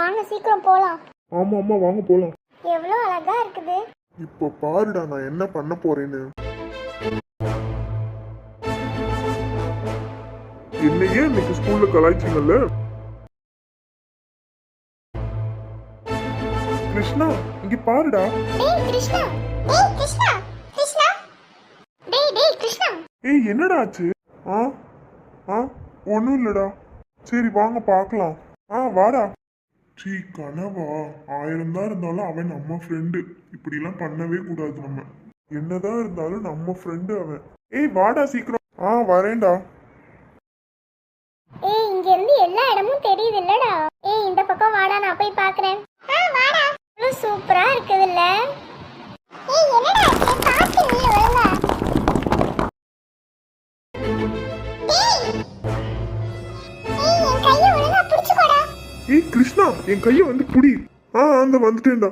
வாங்க சீக்கிரம் போலாம். ஆமா ஆமா வாங்க போலாம். எவ்வளோ அழகா இருக்குது. இப்ப பாருடா நான் என்ன பண்ண போறேன்னு. என்னையே இன்னைக்கு ஸ்கூல்ல கலாய்ச்சிங்கல்ல? கிருஷ்ணா இங்க பாருடா. டேய் கிருஷ்ணா டேய் கிருஷ்ணா கிருஷ்ணா. டேய் டேய் கிருஷ்ணா. ஏய் என்னடா ஆச்சு? ஆ ஆ ஒன்றும் இல்லடா. சரி வாங்க பார்க்கலாம். வாடா. சீ கனவா. ஆயிரம் தான் இருந்தாலும் அவன் நம்ம ஃப்ரெண்டு இப்படிலாம் பண்ணவே கூடாது நம்ம. என்னதான் இருந்தாலும் நம்ம ஃப்ரெண்டு அவன். ஏய் வாடா சீக்கிரம். ஆ வரேன்டா. ஏய் இங்க இருந்து எல்லா இடமும் தெரியுது இல்லடா ஏய் இந்த பக்கம் வாடா நான் போய் பாக்குறேன். ஆ வாடா. இவ்வளவு சூப்பரா இருக்குதுல்ல. ஏய் என்னடா பாத்து நீ ஒழுங்கா ஏய் ஏய் என் கைய ஏய் கிருஷ்ணா என் கையை வந்து புடி. ஆ அந்த வந்துட்டேன்டா.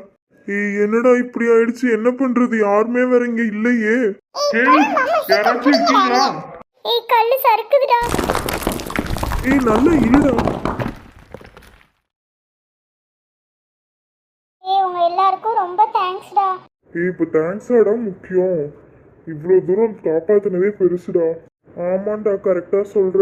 ஏய் என்னடா இப்படி ஆயிடுச்சு? என்ன பண்றது? யாருமே வேற இங்க இல்லையே. ஏய் யாராச்சும் இருக்கீங்களா? ஏய் கல்லு சறுக்குதுடா. ஏய் நல்லா இருடா. ஏய் உங்க எல்லாருக்கும் ரொம்ப தேங்க்ஸ்டா ஏய் இப்போ தேங்க்ஸாடா முக்கியம். இவ்வளோ தூரம் காப்பாத்தினதே பெருசுடா. ஆமாண்டா கரெக்டாக சொல்ற.